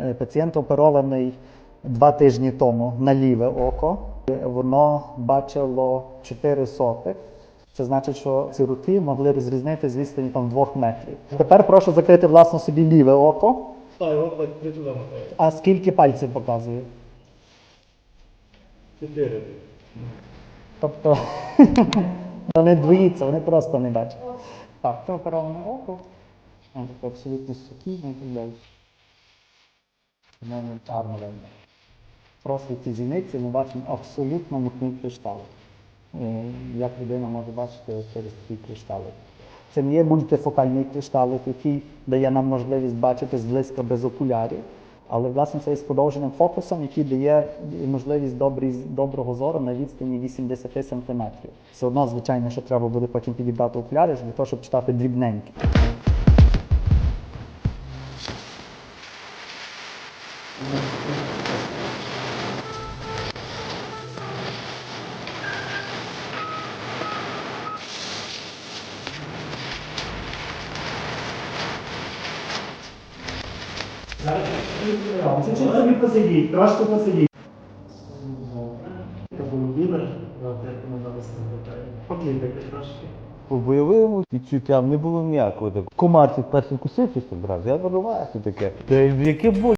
Е, Пацієнт оперований два тижні тому на ліве око. Воно бачило 4 сотих. Це значить, що ці руки могли розрізнити з відстані там двох метрів. Тепер прошу закрити власно собі ліве око. А скільки пальців показує? Чотири. Тобто вони двоїться, вони просто не бачать. Так, це опероване око. Абсолютно спокійне і так далі. Видно. Просто ці зіниці ми бачимо абсолютно мутні криштали. Е, Як людина може бачити через ці криштали. Це не є мультифокальний кришталик, який дає нам можливість бачити зблизька без окулярів. Але власне це є з подовженим фокусом, який дає можливість доброго зору на відстані 80 см. Все одно, звичайно, що треба буде потім підібрати окуляри для того, щоб читати дрібненькі. Чуть-чуть собі посидіть, трошки посидіть. По бойовим відчуттям не було ніякого такого. Комар цих перший кусив чи брат, я вируваюся таке. Та яке боль.